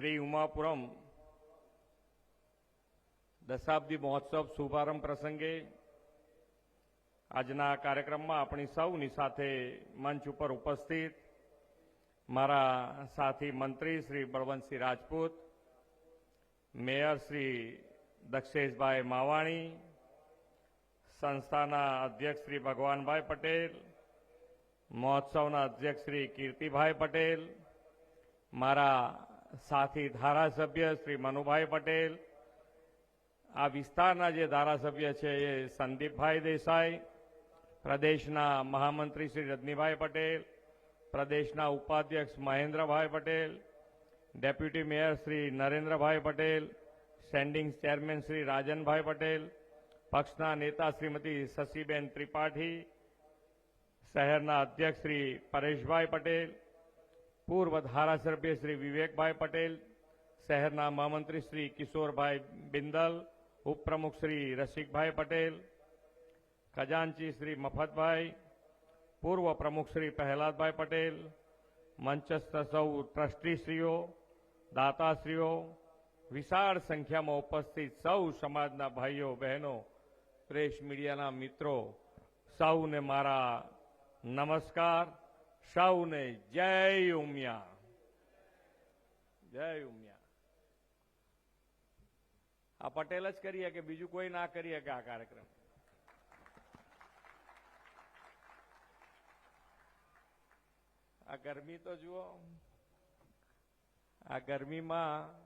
શ્રી ઉમાપુરમ દશાબ્દી મહોત્સવ શુભારંભ પ્રસંગે આજના કાર્યક્રમમાં આપણી સૌની સાથે મંચ ઉપર ઉપસ્થિત મારા સાથી મંત્રી શ્રી બળવંતસિંહ રાજપૂત, મેયર શ્રી દક્ષેશભાઈ માવાણી, સંસ્થાના અધ્યક્ષ શ્રી ભગવાનભાઈ પટેલ, મહોત્સવના અધ્યક્ષ શ્રી કીર્તિભાઈ પટેલ, મારા સાથી ધારાસભ્ય શ્રી મનુભાઈ પટેલ, આ વિસ્તારના જે ધારાસભ્ય છે એ સંદીપભાઈ દેસાઈ, પ્રદેશના મહામંત્રી શ્રી રજનીભાઈ પટેલ, પ્રદેશના ઉપાધ્યક્ષ Mahendrabhai Patel, deputy mayor Shri Narendrabhai Patel, standing chairman Shri Rajanbhai Patel, પક્ષના નેતા શ્રીમતી શશીબેન ત્રિપાઠી, શહેરના અધ્યક્ષ શ્રી પરેશભાઈ પટેલ પૂર્વ ધારાસભ્ય શ્રી વિવેકભાઈ પટેલ, શહેરના મહામંત્રી શ્રી કિશોરભાઈ બિંદલ, ઉપપ્રમુખ શ્રી રસિકભાઈ પટેલ, ખજાનચી શ્રી મફતભાઈ, પૂર્વ પ્રમુખ શ્રી પ્રહલાદભાઈ પટેલ, મંચસ્થ સૌ ટ્રસ્ટીશ્રીઓ, દાતાશ્રીઓ, વિશાળ સંખ્યામાં ઉપસ્થિત સૌ સમાજના ભાઈઓ, બહેનો, પ્રેસ મીડિયાના મિત્રો, સૌને મારા નમસ્કાર. સૌને જય ઉમિયા. જય ઉમિયા. આ પટેલ જ કરીએ કે બીજું કોઈ ના કરીએ કે આ કાર્યક્રમ? આ ગરમી તો જુઓ. આ ગરમીમાં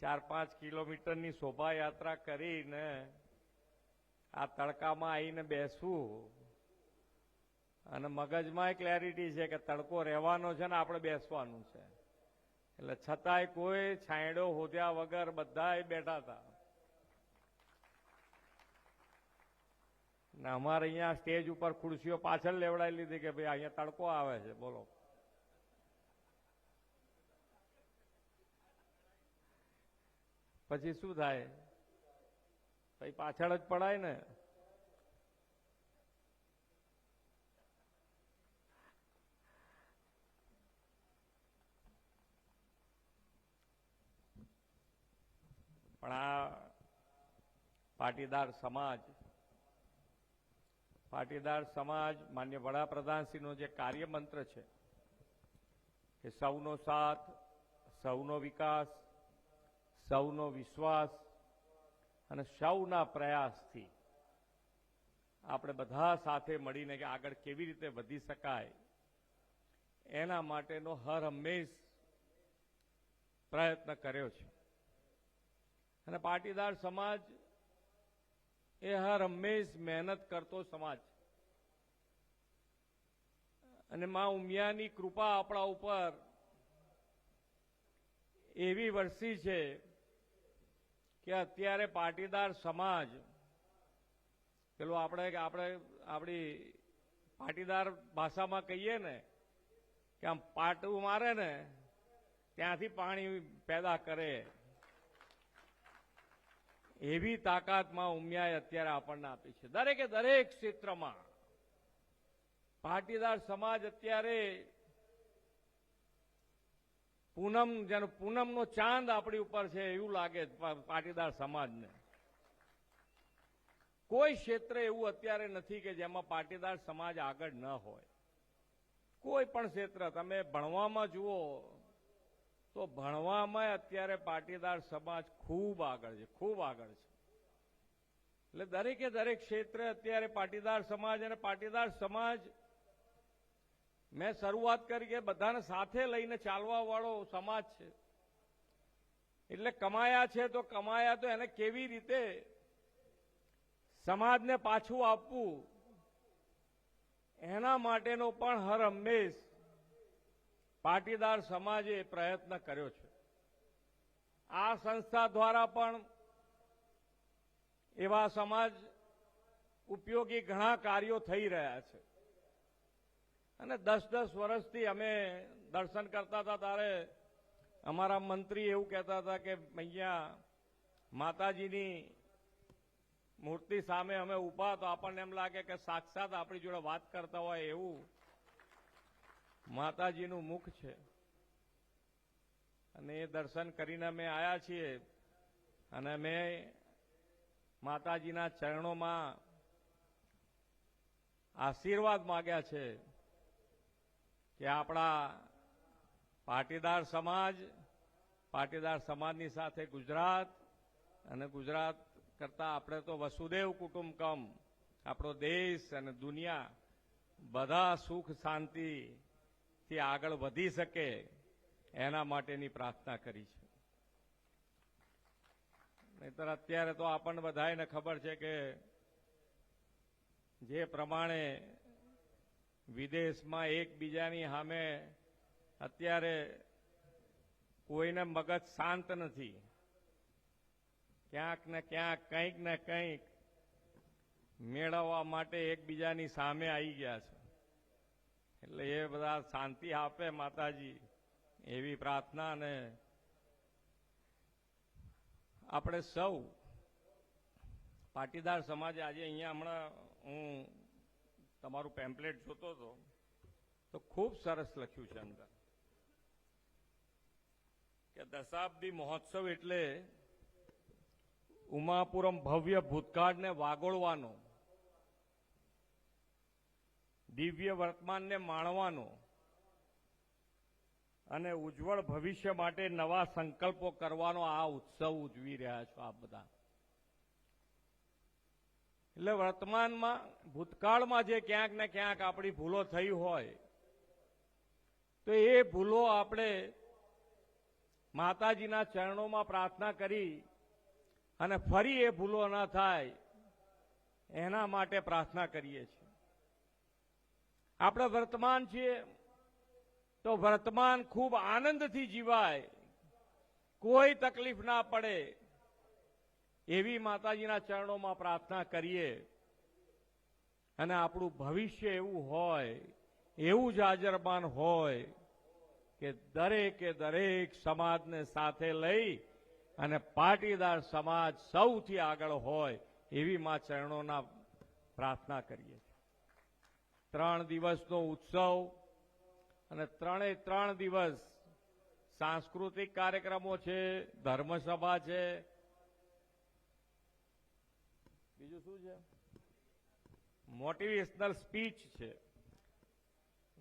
ચાર પાંચ કિલોમીટરની શોભાયાત્રા કરીને આ તડકામાં આવીને બેસવું અને મગજમાં ક્લેરિટી છે કે તડકો રહેવાનો છે ને આપણે બેસવાનું છે. એટલે છતાંય કોઈ છાંયડો હોદ્યા વગર બધા બેઠા હતા. ને અમારે અહીંયા સ્ટેજ ઉપર ખુરશીઓ પાછળ લેવડાવી લીધી કે ભાઈ અહીંયા તડકો આવે છે, બોલો. પછી શું થાય? પછી પાછળ જ પડાય ને? પણ આ પાટીદાર સમાજ પાટીદાર સમાજ માન્ય વડાપ્રધાનશ્રીનો જે કાર્યમંત્ર છે, કે સૌનો સાથ, સૌનો વિકાસ, સૌનો વિશ્વાસ અને સૌના પ્રયાસથી આપણે બધા સાથે મળીને કે આગળ કેવી રીતે વધી શકાય, એના માટેનો હર હંમેશ પ્રયત્ન કર્યો છે. અને પાટીદાર સમાજ એ હર હંમેશ મહેનત કરતો સમાજ. અને મા ઉમિયાની કૃપા આપણા ઉપર એવી વરસી છે કે અત્યારે પાટીદાર સમાજ, પેલું આપણે આપણે, આપણી પાટીદાર ભાષામાં કહીએ ને કે આમ પાટું મારે ને, ત્યાંથી પાણી પેદા કરે. એવી તાકાતમાં ઉમિયાએ અત્યારે આપણને આપી છે. દરેકે દરેક ક્ષેત્રમાં પાટીદાર સમાજ અત્યારે પૂનમ, જેનો પૂનમનો ચાંદ આપણી ઉપર છે એવું લાગે પાટીદાર સમાજને. કોઈ ક્ષેત્ર એવું અત્યારે નથી કે જેમાં પાટીદાર સમાજ આગળ ન હોય. કોઈ પણ ક્ષેત્ર, તમે ભણવામાં જુઓ તો ભણવામાં અત્યારે પાટીદાર સમાજ ખૂબ આગળ છે, ખૂબ આગળ છે. એટલે દરેકે દરેક ક્ષેત્રે અત્યારે પાટીદાર સમાજ અને પાટીદાર સમાજ મેં શરૂઆત કરી કે બધાને સાથે લઈને ચાલવા વાળો સમાજ છે. એટલે કમાયા છે તો કમાયા તો એને કેવી રીતે સમાજને પાછું આપવું? એના માટેનો પણ હર હંમેશ પાટીદાર સમાજે પ્રયત્ન કર્યો છે. આ સંસ્થા દ્વારા પણ એવા સમાજ ઉપયોગી ઘણા કાર્યો થઈ રહ્યા છે. અને દસ દસ વર્ષથી અમે દર્શન કરતા હતા ત્યારે અમારા મંત્રી એવું કહેતા હતા કે અહીંયા માતાજીની મૂર્તિ સામે અમે ઊભા, તો આપણને એમ લાગે કે સાક્ષાત આપણી જોડે વાત કરતા હોય એવું માતાજીનું મુખ છે. અને એ દર્શન કરીને અમે આવ્યા છીએ. અને અમે માતાજીના ચરણોમાં આશીર્વાદ માગ્યા છે કે આપણા પાટીદાર સમાજ, પાટીદાર સમાજની સાથે ગુજરાત અને ગુજરાત કરતા આપણે તો વસુદેવ કુટુંબકમ આપણો દેશ અને દુનિયા બધા સુખ શાંતિથી આગળ વધી શકે એના માટેની પ્રાર્થના કરી છે. નહીતર અત્યારે તો આપણને બધાને ખબર છે કે જે પ્રમાણે વિદેશમાં એકબીજાની સામે અત્યારે કોઈને મગજ શાંત નથી. ક્યાંક ને ક્યાંક, કંઈક ને કંઈક મેળવવા માટે એકબીજાની સામે આવી ગયા છે. એટલે એ બધા શાંતિ આપે માતાજી, એવી પ્રાર્થના અને આપણે સૌ પાટીદાર સમાજ આજે અહીંયા હમણાં હું તમારું પેમ્પલેટ જોતો હતો, તો ખૂબ સરસ લખ્યું છે અંદર. કે દશાબ્દી મહોત્સવ એટલે ઉમાપુરમ ભવ્ય ભૂતકાળને વાગોળવાનો દિવ્ય વર્તમાનને માણવાનો અને ઉજ્જવળ ભવિષ્ય માટે નવા સંકલ્પો કરવાનો આ ઉત્સવ ઉજવી રહ્યા છો આપ બધા. એટલે વર્તમાનમાં, ભૂતકાળમાં જે ક્યાંક ને ક્યાંક આપણી ભૂલો થઈ હોય, તો એ ભૂલો આપણે માતાજીના ચરણોમાં પ્રાર્થના કરી અને ફરી એ ભૂલો ન થાય, એના માટે પ્રાર્થના કરીએ છીએ. આપણે વર્તમાન છીએ, તો વર્તમાન ખૂબ આનંદથી જીવાય. કોઈ તકલીફ ના પડે. એવી માતાજીના ચરણોમાં પ્રાર્થના કરીએ. અને આપણું ભવિષ્ય એવું હોય, એવું જ હાજરમાન હોય, કે દરેકે દરેક સમાજને સાથે લઈ અને પાટીદાર સમાજ સૌથી આગળ હોય, એવી મા ચરણોના પ્રાર્થના કરીએ. ત્રણ દિવસનો ઉત્સવ અને ત્રણે ત્રણ દિવસ સાંસ્કૃતિક કાર્યક્રમો છે, ધર્મસભા છે. બીજું શું છે? મોટિવેશનલ સ્પીચ છે.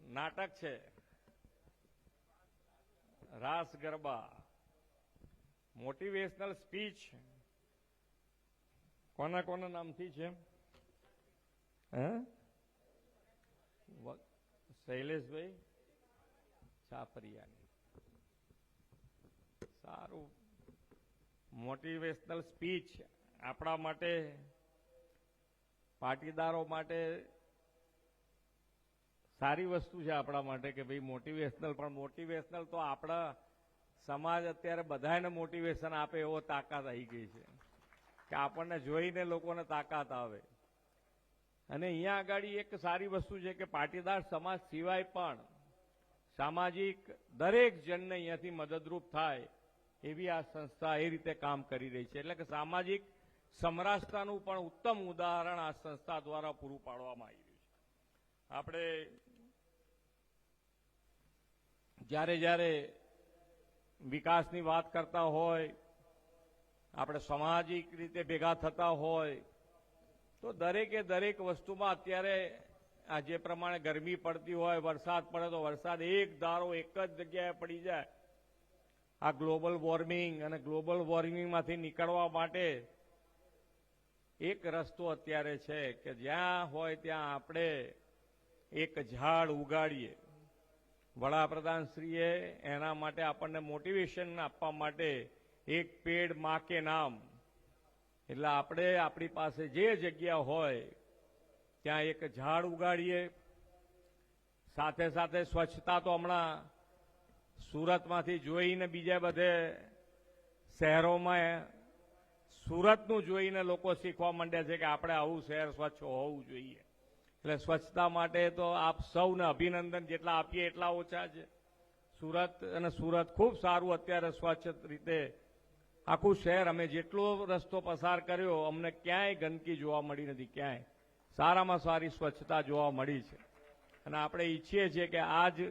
નાટક છે. રાસ ગરબા. Motivational speech. કોના કોના નામથી છે? હે? શૈલેષભાઈ છાપરિયાની. સારું મોટિવેશનલ સ્પીચ આપણા માટે, પાટીદારો માટે સારી વસ્તુ છે આપણા માટે કે ભાઈ મોટિવેશનલ પણ મોટિવેશનલ તો આપણા સમાજ અત્યારે બધાને મોટિવેશન આપે એવો તાકાત આવી ગઈ છે. કે આપણને જોઈને લોકોને તાકાત આવે. અને અહીંયા આગળ એક સારી વસ્તુ છે કે પાટીદાર સમાજ સિવાય પણ સામાજિક દરેક જણને અહીંયાથી મદદરૂપ થાય એવી આ સંસ્થા એ રીતે કામ કરી રહી છે. એટલે કે સામાજિક સમરસતાનું પણ ઉત્તમ ઉદાહરણ આ સંસ્થા દ્વારા પૂરું પાડવામાં આવી રહ્યું છે. આપણે જ્યારે જ્યારે વિકાસની વાત કરતા હોય, આપણે સામાજિક રીતે ભેગા થતા હોય તો દરેકે દરેક વસ્તુમાં અત્યારે, આ જે પ્રમાણે ગરમી પડતી હોય, વરસાદ પડે તો વરસાદ એક ધારો એક જ જગ્યાએ પડી જાય. આ ગ્લોબલ વોર્મિંગ અને ગ્લોબલ વોર્મિંગમાંથી નીકળવા માટે એક રસ્તો અત્યારે છે કે જ્યાં હોય ત્યાં આપણે એક ઝાડ ઉગાડીએ. વડાપ્રધાનશ્રીએ એના માટે આપણને મોટિવેશન આપવા માટે એક પેડ માકે નામ એટલે આપણે આપણી પાસે જે જગ્યા હોય, ત્યાં એક ઝાડ ઉગાડીએ. સાથે સાથે સ્વચ્છતા તો હમણાં સુરતમાંથી જોઈને બીજા બધે શહેરોમાં સુરતનું જોઈને લોકો શીખવા માંડ્યા છે કે આપણે આવું શહેર સ્વચ્છ હોવું જોઈએ. એટલે સ્વચ્છતા માટે તો આપ સૌને અભિનંદન, જેટલા આપીએ એટલા ઓછા છે. સુરત અને સુરત ખૂબ સારું, અત્યારે સ્વચ્છ રીતે આખું શહેર અમે જેટલો રસ્તો પસાર કર્યો, અમને ક્યાંય ગંદકી જોવા મળી નથી, ક્યાંય. સારામાં સારી સ્વચ્છતા જોવા મળી છે. અને આપણે ઈચ્છીએ છીએ કે આ જ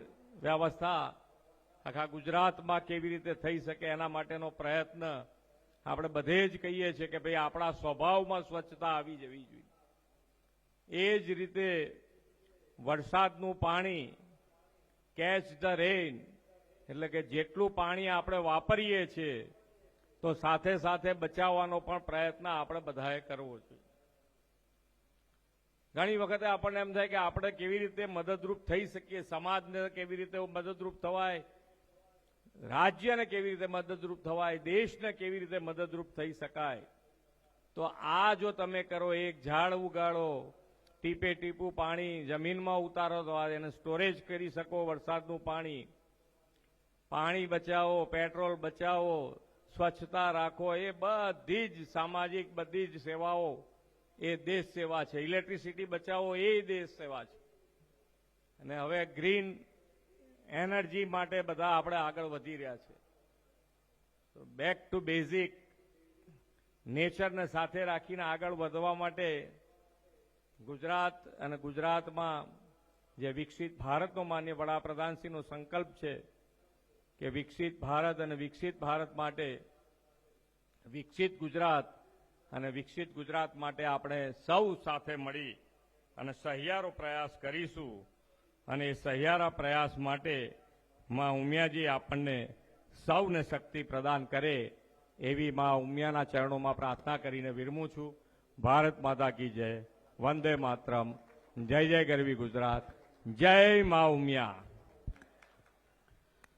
વ્યવસ્થા આખા ગુજરાતમાં કેવી રીતે થઈ શકે એના માટેનો પ્રયત્ન આપણે બધે જ કહીએ છીએ કે ભાઈ આપણા સ્વભાવમાં સ્વચ્છતા આવી જવી જોઈએ. એ જ રીતે વરસાદનું પાણી કેચ ધ રેઇન એટલે કે જેટલું પાણી આપણે વાપરીએ છીએ તો સાથે સાથે બચાવવાનો પણ પ્રયત્ન આપણે બધાએ કરવો જોઈએ. ઘણી વખતે આપણને એમ થાય કે આપણે કેવી રીતે મદદરૂપ થઈ શકીએ, સમાજને કેવી રીતે મદદરૂપ થવાય, રાજ્યને કેવી રીતે મદદરૂપ થવાય, દેશને કેવી રીતે મદદરૂપ થઈ શકાય. તો આ જો તમે કરો, એક ઝાડ ઉગાડો, ટીપે ટીપું પાણી, જમીનમાં ઉતારો તો એને સ્ટોરેજ કરી શકો વરસાદનું પાણી. પાણી બચાવો, પેટ્રોલ બચાવો સ્વચ્છતા રાખો, એ બધી જ સામાજિક બધી જ સેવાઓ એ દેશ સેવા છે. ઇલેક્ટ્રિસિટી બચાવો, એ દેશ સેવા છે. અને હવે ગ્રીન એનર્જી માટે બધા આપણે આગળ વધી રહ્યા છે. બેક ટુ બેઝિક નેચરને સાથે રાખીને આગળ વધવા માટે ગુજરાત અને ગુજરાતમાં જે વિકસિત ભારતનો માન્ય વડાપ્રધાનશ્રીનો સંકલ્પ છે કે વિકસિત ભારત અને વિકસિત ભારત માટે વિકસિત ગુજરાત અને વિકસિત ગુજરાત માટે આપણે સૌ સાથે મળી અને સહિયારો પ્રયાસ કરીશું. અને એ સહિયારા પ્રયાસ માટે માં ઉમિયાજી આપણને સૌને શક્તિ પ્રદાન કરે એવી માં ઉમિયાના ચરણોમાં પ્રાર્થના કરીને વિરમું છું. ભારત માતા કી જય. વંદે માતરમ. જય જય ગરવી ગુજરાત. જય મા ઉમિયા.